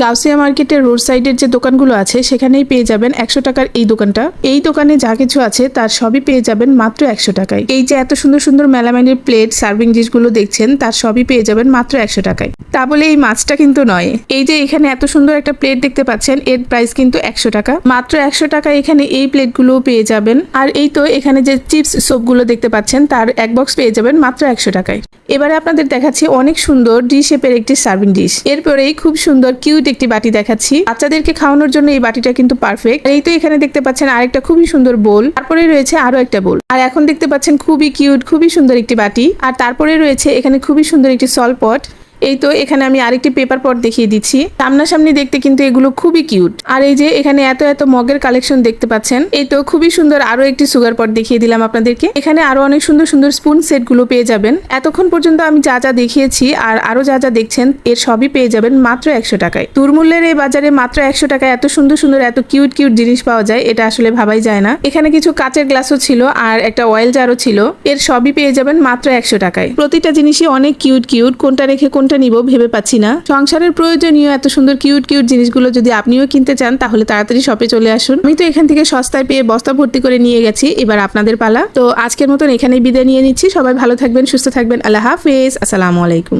গাউসিয়া মার্কেটের রোড সাইডের যে দোকানগুলো আছে, সেখানেই পেয়ে যাবেন একশো টাকার এই দোকানটা। এই দোকানে যা কিছু আছে, তার সবই পেয়ে যাবেন মাত্র একশো টাকায়। এই যে এত সুন্দর সুন্দর মেলামাইনের প্লেট সার্ভিং ডিশগুলো দেখছেন, তার সবই পেয়ে যাবেন মাত্র একশো টাকায়। তা বলে এই মাছটা কিন্তু নয়। এই যে এখানে এত সুন্দর একটা প্লেট দেখতে পাচ্ছেন, এর প্রাইস কিন্তু একশো টাকা। মাত্র একশো টাকা এখানে এই প্লেটগুলো পেয়ে যাবেন। আর এই তো এখানে যে চিপস সোপগুলো দেখতে পাচ্ছেন, তার এক বক্স পেয়ে যাবেন মাত্র একশো টাকায়। এবারে আপনাদের দেখাচ্ছি অনেক সুন্দর ডি শেপের একটি সার্ভিং ডিশ এরপরেই খুব সুন্দর কিউট একটি বাটি দেখাচ্ছি। বাচ্চাদেরকে খাওয়ানোর জন্য এই বাটিটা কিন্তু পারফেক্ট এই তো এখানে দেখতে পাচ্ছেন আরেকটা খুবই সুন্দর বোল তারপরে রয়েছে আরও একটা বোল আর এখন দেখতে পাচ্ছেন খুবই কিউট খুবই সুন্দর একটি বাটি। আর তারপরে রয়েছে এখানে খুবই সুন্দর একটি সলপট এই তো এখানে আমি আরেকটি পেপার পট দেখিয়ে দিচ্ছি। সামনাসামনি দেখতে কিন্তু এগুলো খুবই কিউট আর এই যে এখানে এত এত মগের কালেকশন দেখতে পাচ্ছেন, এই তো খুবই সুন্দর আরও একটি সুগার পট দেখিয়ে দিলাম আপনাদেরকে। এখানে আরও অনেক সুন্দর সুন্দর স্পুন সেটগুলো পেয়ে যাবেন। এতক্ষণ পর্যন্ত আমি যা যা দেখিয়েছি আর আরও যা যা দেখছেন, এর সবই পেয়ে যাবেন মাত্র একশো টাকায়। দুর্মূল্যের এই বাজারে মাত্র একশো টাকায় এত সুন্দর সুন্দর এত কিউট কিউট জিনিস পাওয়া যায়, এটা আসলে ভাবাই যায় না। এখানে কিছু কাচের গ্লাসও ছিল আর একটা অয়েল জারও ছিল, এর সবই পেয়ে যাবেন মাত্র একশো টাকায়। প্রতিটা জিনিসই অনেক কিউট কিউট কোনটা রেখে কোনটা নিব ভেবে পাচ্ছি না। সংসারের প্রয়োজনীয় এত সুন্দর কিউট কিউট জিনিসগুলো যদি আপনিও কিনতে চান, তাহলে তাড়াতাড়ি শপে চলে আসুন। আমি তো এখান থেকে সস্তায় পেয়ে বস্তা ভর্তি করে নিয়ে গেছি, এবার আপনাদের পালা। তো আজকের মতন এখানেই বিদায় নিয়ে নিচ্ছি। সবাই ভালো থাকবেন, সুস্থ থাকবেন। আল্লাহ হাফেজ। আসসালামু আলাইকুম।